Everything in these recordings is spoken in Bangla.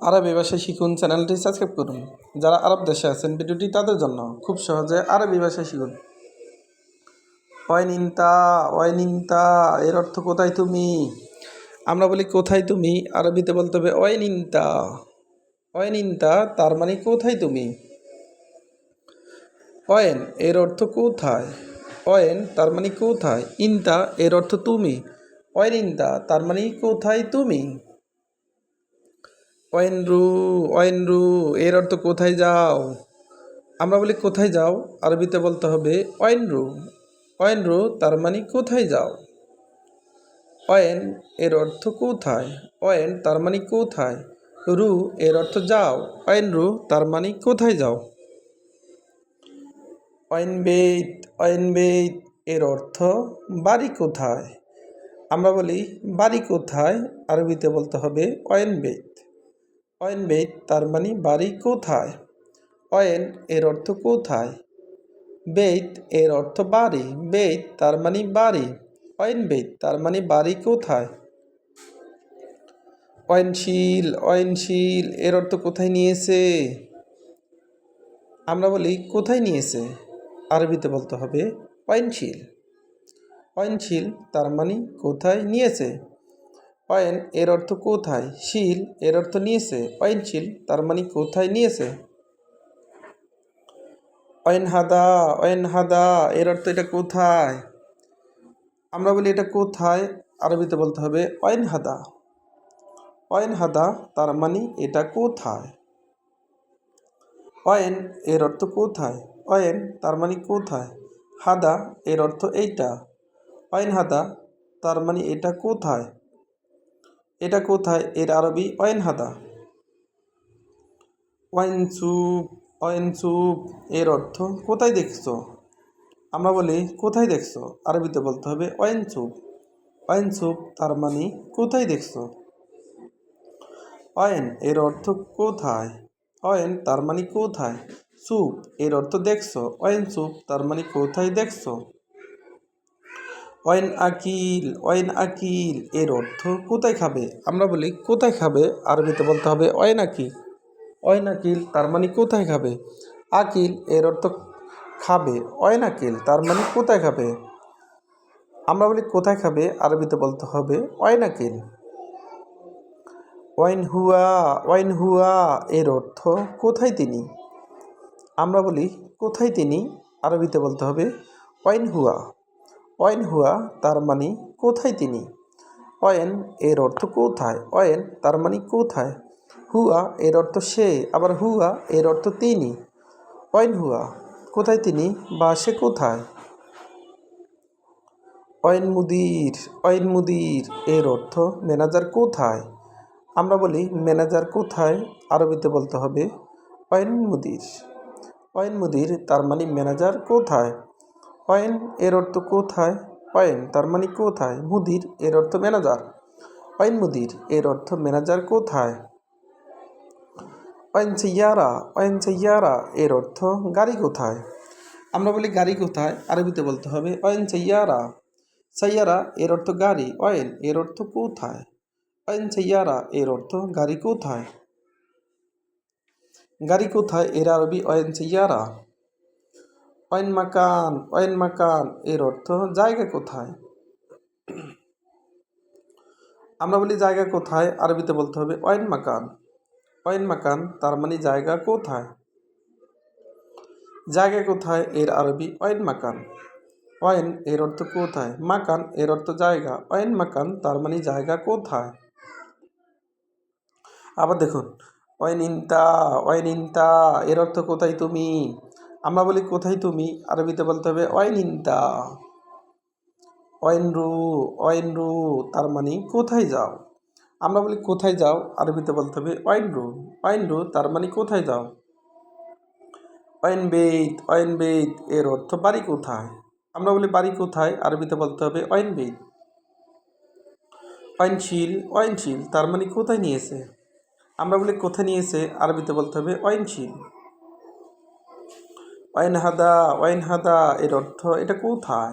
আরবি ভাষা শিখুন, চ্যানেলটি সাবস্ক্রাইব করুন। যারা আরব দেশে আছেন, ভিডিওটি তাদের জন্য খুব সহজে আরবি ভাষা শিখুন। ওয়াইনিনতা ওয়াইনিনতা এর অর্থ কোথায় তুমি? আমরা বলি কোথায় তুমি? আরবিতে বলতে হবে ওয়াইনিনতা ওয়াইনিনতা তার মানে কোথায় তুমি? অয়েন, এর অর্থ কোথায়? অয়েন, তার মানে কোথায়? ইনতা, এর অর্থ তুমি। অয়েন তার মানে কোথায় তুমি? অয়েনরু অয়েনরু এর অর্থ কোথায় যাও? আমরা বলি কোথায় যাও? আরবিতে বলতে হবে অয়েনরু অয়েনরু তার মানে কোথায় যাও? অয়েন এর অর্থ কোথায়? অয়েন তার মানে কোথায়? রু এর অর্থ যাও। অয়েনরু তার মানে কোথায় যাও? অয়েনবেত অয়েনবেত এর অর্থ বাড়ি কোথায়? আমরা বলি বাড়ি কোথায়? আরবিতে বলতে হবে অয়েনবেত অয়েনবেত তার মানে বাড়ি কোথায়? অয়েন এর অর্থ কোথায়? বেত এর অর্থ বাড়ি। বেত তার মানে বাড়ি। অয়েন অয়েনবেত তার মানে বাড়ি কোথায়? অয়নশীল অয়নশীল এর অর্থ কোথায় নিয়েছে? আমরা বলি কোথায় নিয়েছে? আরবিতে বলতে হবে অয়নশীল অয়নশীল তার মানে কোথায় নিয়েছে? অয়েন এর অর্থ কোথায়? শিল এর অর্থ নিয়েছে। অয়নশীল তার মানে কোথায় নিয়েছে? অয়েন হাদা অয়েন হাদা এর অর্থ এটা কোথায়? আমরা বলি এটা কোথায়? আরবিতে বলতে হবে অয়েন হাদা। অয়েন হাদা তার মানে এটা কোথায়? অয়েন এর অর্থ কোথায়? অয়েন তার মানে কোথায়? হাদা এর অর্থ এইটা। অয়েন হাদা তার মানে এটা কোথায়? এটা কোথায়? এর আরবি অয়েন হাদা ওয়াইন সুপ ওয়াইন সুপ এর অর্থ কোথায় দেখছ? আমরা বলি কোথায় দেখছ? আরবিতে বলতে হবে ওয়াইন সুপ ওয়াইন সুপ তার মানে কোথায় দেখছ? অয়েন এর অর্থ কোথায়? অয়েন তার মানে কোথায়? স্যুপ এর অর্থ দেখছ। অয়েন স্যুপ তার মানে কোথায় দেখছ? অয়েন আকিল অয়েন আকিল, এর অর্থ কোথায় খাবে? আমরা বলি, কোথায় খাবে? আরবিতে বলতে হবে অয়েন আকিল। অয়েন আকিল, তার মানে কোথায় খাবে? আকিল, এর অর্থ খাবে। অয়েন আকিল, তার মানে কোথায় খাবে? আমরা বলি, কোথায় খাবে? আরবিতে বলতে হবে অয়েন আকিল। ওয়াইন হুয়া ওয়াইন হুয়া, এর অর্থ কোথায় তিনি? আমরা বলি, কোথায় তিনি? আরবিতে বলতে হবে, ওয়াইন হুয়া। ওয়াইন হুয়া, তার মানে কোথায় তিনি? অয়েন এর অর্থ কোথায়? অয়েন, তার মানে কোথায়? হুয়া এর অর্থ সে, আবার হুয়া এর অর্থ তিনি। অয়েন হুয়া, কোথায় তিনি বা সে কোথায়? অয়েন মুদির অয়েন মুদির এর অর্থ ম্যানেজার কোথায়? আমরা বলি ম্যানেজার কোথায়, আরবিতে বলতে হবে অয়েন মুদির। অয়েন মুদির, তার মানে ম্যানেজার কোথায়? অয়েন এর অর্থ কোথায়? অয়েন তার মানে কোথায়? মুদির, এর অর্থ ম্যানেজার। অয়েন মুদির, এর অর্থ ম্যানেজার কোথায়? অয়েন সাইয়ারা অয়েন সাইয়ারা এর অর্থ গাড়ি কোথায়? আমরা বলি গাড়ি কোথায়, আরবিতে বলতে হবে অয়েন সাইয়ারা সাইয়ারা এর অর্থ গাড়ি। অয়েন এর অর্থ কোথায়? অয়েন সাইয়ারা এর অর্থ গাড়ি কোথায়? গাড়ি কোথায়? এর আরবি অয়েন সাইয়ারা অয়েন মাকান অয়েন মাকান, এর অর্থ জায়গা কোথায়? আমরা বলি জায়গা কোথায়, আরবিতে বলতে হবে অয়েন মাকান। অয়েন মাকান, তার মানে জায়গা কোথায়? জায়গা কোথায়, এর আরবি অয়েন মাকান। অয়েন এর অর্থ কোথায়? মাকান, এর অর্থ জায়গা। অয়েন মাকান, তার মানে জায়গা কোথায়? আবার দেখুন অয়েন ইনতা অয়েন ইনতা, এর অর্থ কোথায় তুমি? আমরা বলি, কোথায় তুমি? আরবিতে বলতে হবে অয়েন ইনতা অয়েন রু অয়েন রু তার মানে কোথায় যাও? আমরা বলি, কোথায় যাও? আরবিতে বলতে হবে অয়েন রু অয়েন রু তার মানে কোথায় যাও? অয়েন বেদ অয়েন বেদ এর অর্থ, বাড়ি কোথায়? আমরা বলি, বাড়ি কোথায়? আরবিতে বলতে হবে অয়েন বেদ অয়নশীল অয়নশীল। তার মানে কোথায় নিয়েছে? আমরা বলি, কোথায় নিয়েছে? আরবিতে বলতে হবে, অয়নশীল। অয়েন হাদা অয়েন হাদা, এর অর্থ এটা কোথায়?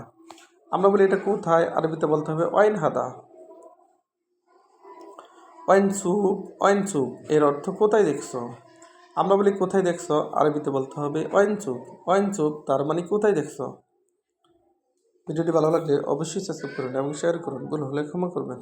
আমরা বলি এটা কোথায়? আরবিতে বলতে হবে অয়েন হাদা। ওয়াইন স্যুপ ওয়াইন স্যুপ এর অর্থ কোথায় দেখছ? আমরা বলি কোথায় দেখছ? আরবিতে বলতে হবে ওয়াইন স্যুপ ওয়াইন স্যুপ তার মানে কোথায় দেখছ? ভিডিওটি ভালো লাগলে অবশ্যই সাবস্ক্রাইব করুন এবং শেয়ার করুন। ভুল হলে ক্ষমা করবেন।